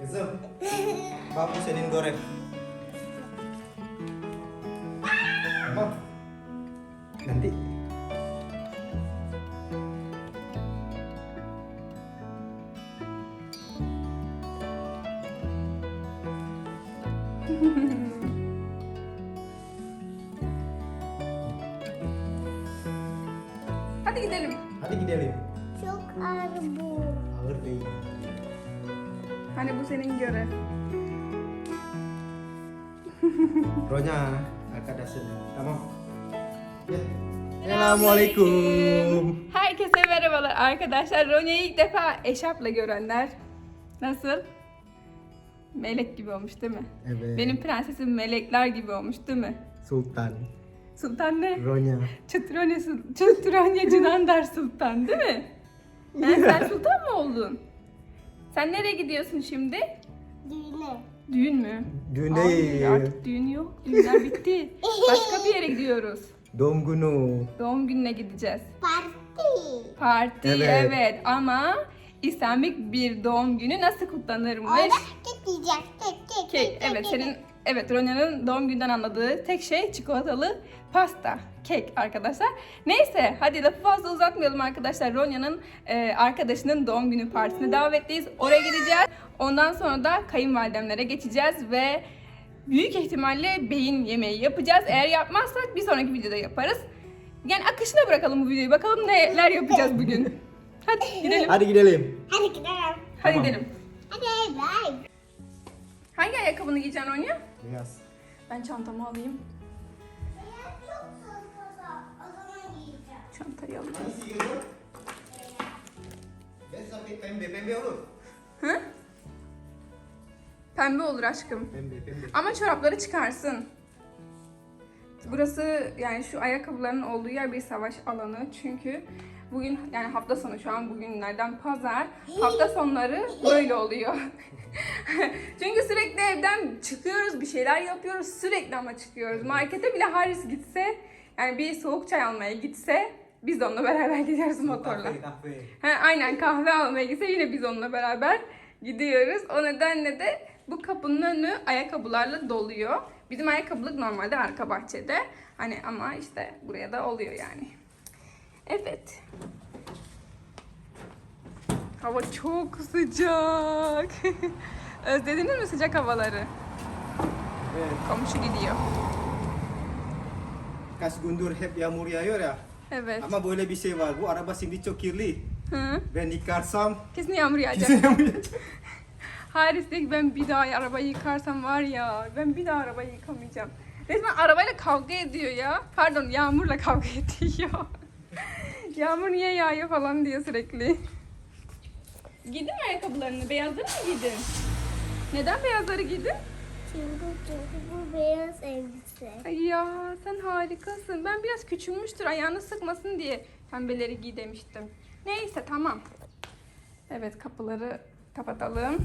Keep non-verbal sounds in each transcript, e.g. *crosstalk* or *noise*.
됐어? 밥 세린 거래. Senin görev. *laughs* Ronya arkadaşın. Tamam. Ya. Assalamualaikum. Herkese merhabalar arkadaşlar. Ronya'yı ilk defa eşapla görenler. Nasıl? Melek gibi olmuş değil mi? Evet. Benim prensesim melekler gibi olmuş değil mi? Sultan. Sultan ne? Ronya. Çıtıranya, Sul- Çıtıranya Cünandar Sultan değil mi? *laughs* Yani sen sultan mı oldun? Sen nereye gidiyorsun şimdi? Düğüne. Düğün mü? Düğün Ay, değil. artık düğün yok. Düğünler bitti. *laughs* Başka bir yere gidiyoruz. Doğum günü. Doğum gününe gideceğiz. Parti. Parti evet, Evet. ama İslamik bir doğum günü nasıl kutlanırmış? Orada kek yiyeceğiz. Kek kek. Kek. Evet senin evet Ronya'nın doğum günden anladığı tek şey çikolatalı pasta. Kek arkadaşlar. Neyse hadi lafı fazla uzatmayalım arkadaşlar. Ronya'nın e, arkadaşının doğum günü partisine davetliyiz. Oraya gideceğiz. Ondan sonra da kayınvalidemlere geçeceğiz ve büyük ihtimalle beyin yemeği yapacağız. Eğer yapmazsak bir sonraki videoda yaparız. Yani akışına bırakalım bu videoyu. Bakalım neler yapacağız bugün. Hadi gidelim. Hadi gidelim. Hadi gidelim. Hadi Tamam. gidelim. Hadi bay. Hangi ayakkabını giyeceksin Ronya? Beyaz. Ben çantamı alayım. Çantayı alayım. Ben sampai pembe pembe olur. Hı? Pembe olur aşkım. Pembe pembe. Ama çorapları çıkarsın. Burası yani şu ayakkabıların olduğu yer bir savaş alanı. Çünkü bugün yani hafta sonu şu an bugünlerden pazar. Hafta sonları böyle oluyor. *laughs* Çünkü sürekli evden çıkıyoruz, bir şeyler yapıyoruz. Sürekli ama çıkıyoruz. Markete bile Haris gitse, yani bir soğuk çay almaya gitse biz onunla beraber gidiyoruz motorla. Kafe kafe. He, aynen kahve almaya gitse yine biz onunla beraber gidiyoruz. O nedenle de bu kapının önü ayakkabılarla doluyor. Bizim ayakkabılık normalde arka bahçede. Hani ama işte buraya da oluyor yani. Evet. Hava çok sıcak. *laughs* Özlediniz mi sıcak havaları? Evet. Komşu gidiyor. Kas Gundur hep yağmur yağıyor ya. Evet. Ama böyle bir şey var. Bu araba şimdi çok kirli. Hı? Ben yıkarsam Kesin yağmur yağacak. kesin yağmur yağacak. *laughs* Haris dedi ki ben bir daha arabayı yıkarsam var ya ben bir daha arabayı yıkamayacağım. Resmen arabayla kavga ediyor ya. Pardon yağmurla kavga *laughs* ediyor. Yağmur niye yağıyor falan diyor sürekli. Giydin mi ayakkabılarını? Beyazları mı giydin? Neden beyazları giydin? Çünkü, çünkü bu beyaz elbise. Ay ya sen harikasın. Ben biraz küçülmüştür ayağını sıkmasın diye pembeleri giy demiştim. Neyse tamam. Evet kapıları kapatalım.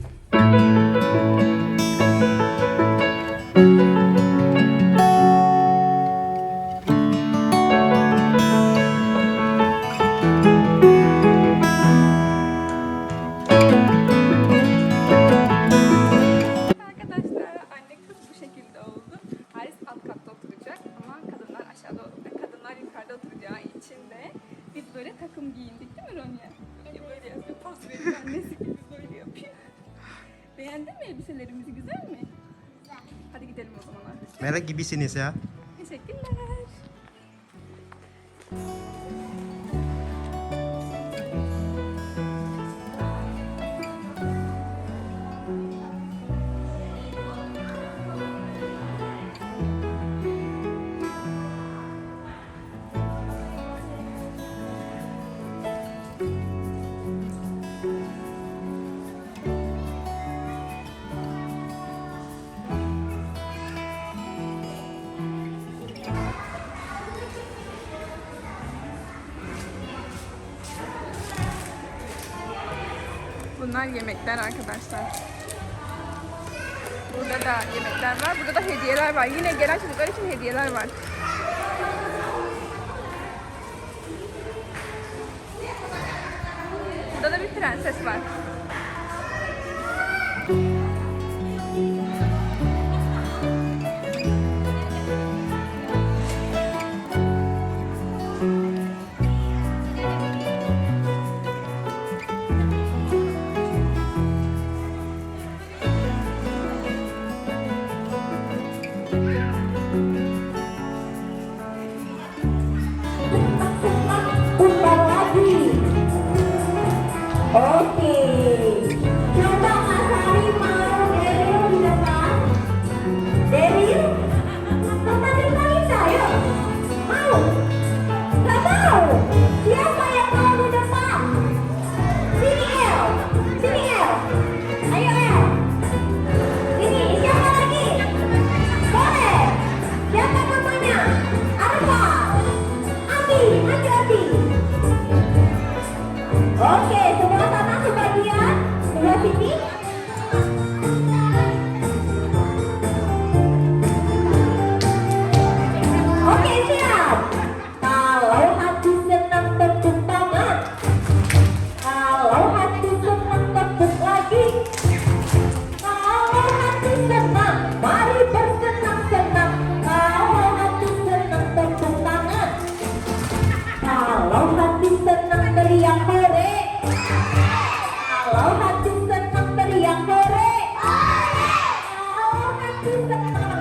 Takım giyindik değil mi Ronya? Ronya böyle yapıyor. *laughs* Pas veriyor annesi gibi böyle yapıyor. Beğendin mi elbiselerimizi güzel mi? Güzel. Hadi gidelim o zaman artık. Merek gibisiniz ya. Bunlar yemekler arkadaşlar. Burada da yemekler var. Burada da hediyeler var. Yine gelen çocuklar için hediyeler var. Burada da bir prenses var. Música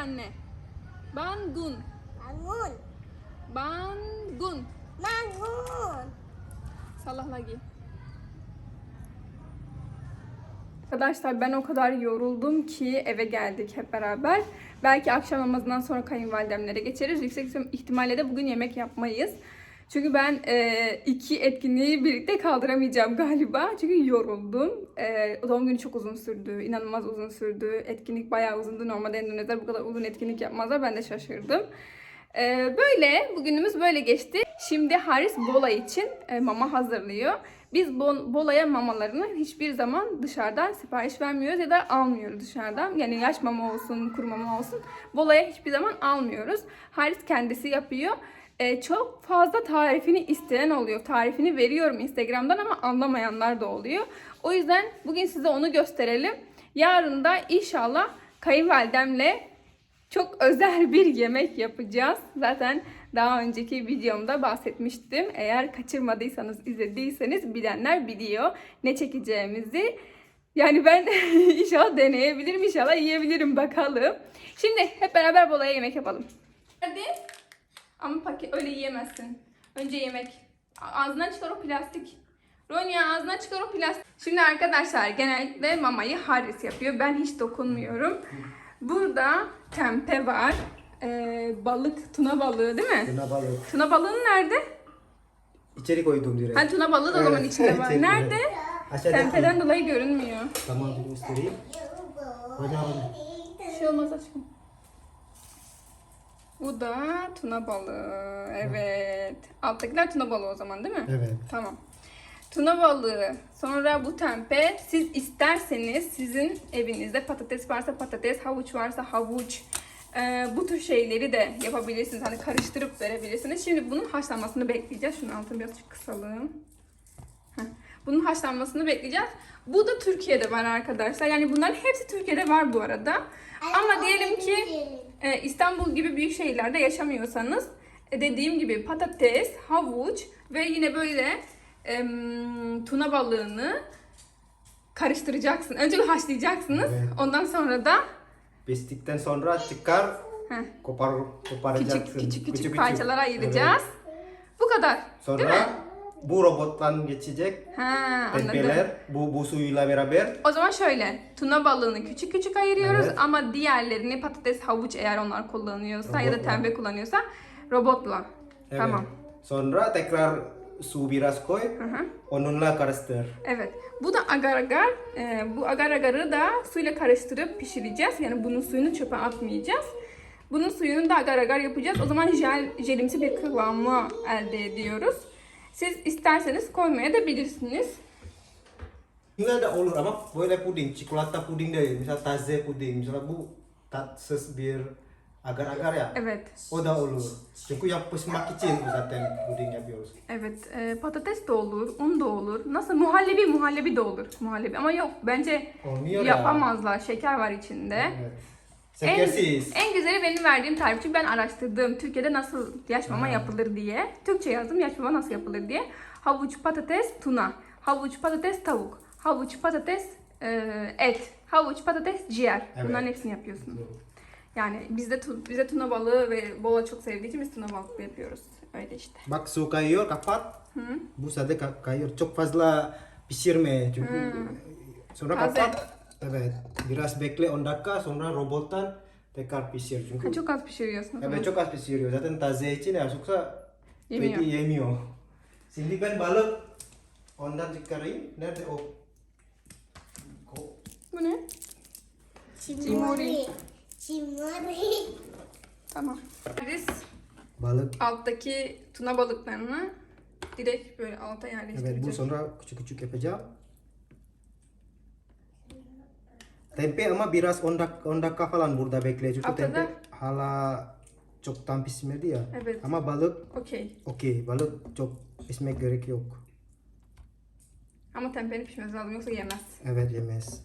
anne. Bangun. Bangun. Bangun. Bangun. Salah lagi. Arkadaşlar ben o kadar yoruldum ki eve geldik hep beraber. Belki akşam namazından sonra kayınvalidemlere geçeriz. Yüksek ihtimalle de bugün yemek yapmayız. Çünkü ben e, iki etkinliği birlikte kaldıramayacağım galiba. Çünkü yoruldum. E, doğum günü çok uzun sürdü. inanılmaz uzun sürdü. Etkinlik bayağı uzundu. Normalde Endonezler bu kadar uzun etkinlik yapmazlar. Ben de şaşırdım. Ee, böyle bugünümüz böyle geçti. Şimdi Haris Bola için e, mama hazırlıyor. Biz Bo- Bola'ya mamalarını hiçbir zaman dışarıdan sipariş vermiyoruz ya da almıyoruz dışarıdan. Yani yaş mama olsun, kuru mama olsun. Bola'ya hiçbir zaman almıyoruz. Haris kendisi yapıyor. Ee, çok fazla tarifini isteyen oluyor. Tarifini veriyorum Instagram'dan ama anlamayanlar da oluyor. O yüzden bugün size onu gösterelim. Yarın da inşallah kayınvalidemle çok özel bir yemek yapacağız. Zaten daha önceki videomda bahsetmiştim. Eğer kaçırmadıysanız, izlediyseniz bilenler biliyor ne çekeceğimizi. Yani ben *laughs* inşallah deneyebilirim, inşallah yiyebilirim bakalım. Şimdi hep beraber bolaya yemek yapalım. Hadi. Ama paket öyle yiyemezsin. Önce yemek. Ağzından çıkar o plastik. Ronya ağzından çıkar o plastik. Şimdi arkadaşlar genellikle mamayı Haris yapıyor. Ben hiç dokunmuyorum. Burada tempe var. Ee, balık, tuna balığı değil mi? Tuna balık. Tuna balığın nerede? İçeri koydum direkt. Ha tuna balığı da o zaman içinde var. *laughs* Nerede? Aşağıdaki. Tempeden dolayı görünmüyor. Tamam bir göstereyim. Hocam. Bir şey olmaz aşkım. Bu da tuna balığı. Evet. Alttakiler tuna balığı o zaman değil mi? Evet. Tamam. Tuna balığı, sonra bu tempe. Siz isterseniz sizin evinizde patates varsa patates, havuç varsa havuç, e, bu tür şeyleri de yapabilirsiniz. Hani karıştırıp verebilirsiniz. Şimdi bunun haşlanmasını bekleyeceğiz. Şunun altını biraz kısalım. Heh. Bunun haşlanmasını bekleyeceğiz. Bu da Türkiye'de var arkadaşlar. Yani bunların hepsi Türkiye'de var bu arada. Ama diyelim ki e, İstanbul gibi büyük şehirlerde yaşamıyorsanız e, dediğim gibi patates, havuç ve yine böyle em, tuna balığını karıştıracaksın. Önce bir haşlayacaksınız. Evet. Ondan sonra da Pistikten sonra çıkar, heh, kopar, koparacaksın. küçük küçük küçük parçalara ayıracağız. Bu kadar. Evet. Sonra bu robottan geçecek. Ha, anladım. Bu, bu suyla beraber. O zaman şöyle, tuna balığını küçük küçük ayırıyoruz Evet. ama diğerlerini patates, havuç eğer onlar kullanıyorsa ya da Robotla. tembe kullanıyorsa robotla. Evet. Tamam. Sonra tekrar su biraz koy. hı. Onunla karıştır. Evet. Bu da agar agar. Ee, bu agar agarı da suyla karıştırıp pişireceğiz. Yani bunun suyunu çöpe atmayacağız. Bunun suyunu da agar agar yapacağız. O zaman jel, jelimsi bir kıvamı elde ediyoruz. Siz isterseniz koymaya da bilirsiniz. Tinggal da olur ama böyle puding, çikolata puding değil. Misal taze puding, misal bu tatsız bir agar-agar ya. Evet. O da olur. Çünkü yapışmak için zaten puding yapıyoruz. Evet. e, patates de olur, un da olur. Nasıl? Muhallebi, muhallebi de olur. Muhallebi. Ama yok bence Olmuyor ya. yapamazlar. Şeker var içinde. Evet. En, Şekersiz. en güzeli benim verdiğim tarif. Çünkü ben araştırdım. Türkiye'de nasıl yaş mama yapılır diye. Türkçe yazdım yaş mama nasıl yapılır diye. Havuç, patates, tuna. Havuç, patates, tavuk. Havuç, patates, e, et. Havuç, patates, ciğer. Evet. Bunların hepsini yapıyorsun. Yani bizde bize tuna balığı ve boğa çok sevdiği için biz tuna balığı yapıyoruz. Öyle işte. Bak su kayıyor kapat. Bu sadece ka- kayıyor. Çok fazla pişirme çünkü sonra Taze. kapat. Evet. Biraz bekle 10 dakika sonra robottan tekrar pişir çünkü. Ha, çok az pişiriyorsun. o. Evet çok az pişiriyor. Zaten taze için ya yoksa Yemiyor. peki yemiyor. Şimdi ben balık ondan çıkarayım. Nerede o? Ko- Bu ne? Cimori. Cimori. Tamam. Biz Balık. alttaki tuna balıklarını direkt böyle alta Evet yerleştireceğiz. bu sonra küçük küçük yapacağım. Tempe ama biraz 10 dakika, 10 dakika falan burada bekle çünkü tempe hala çoktan pişmedi ya. Evet. Ama balık Okey. okey balık çok pişmek gerek yok. Ama tempenin pişmesi lazım yoksa yemez. Evet yemez.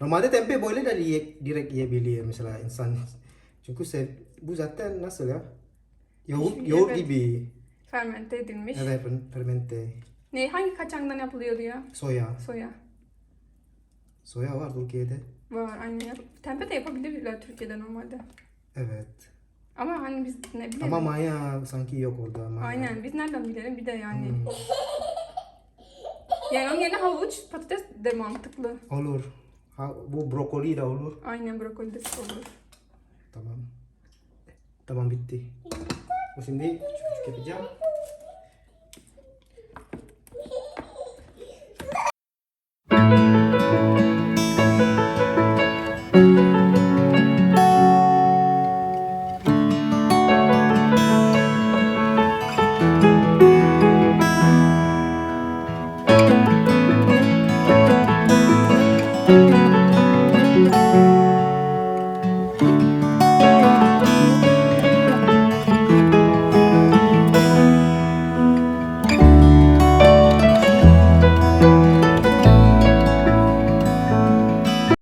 Normalde tempe böyle de ye, direkt yiyebilir mesela insan. *laughs* Çünkü sev, bu zaten nasıl ya? Yoğurt, Pişmiş, yoğurt evet. gibi. Fermente edilmiş. Evet fer- fermente. Ne hangi kaçangdan yapılıyordu ya? Soya. Soya. Soya var Türkiye'de. Var aynı yap. Tempe de yapabilirler Türkiye'de normalde. Evet. Ama hani biz ne bilelim. Ama maya sanki yok orada. Maya. Aynen biz nereden bilelim bir de yani. Hmm. Yani onun yerine havuç, patates de mantıklı. Olur. Ha, bu brokoli de olur. Aynen brokoli de olur. Tamam. Tamam bitti. Şimdi küçük küçük yapacağım.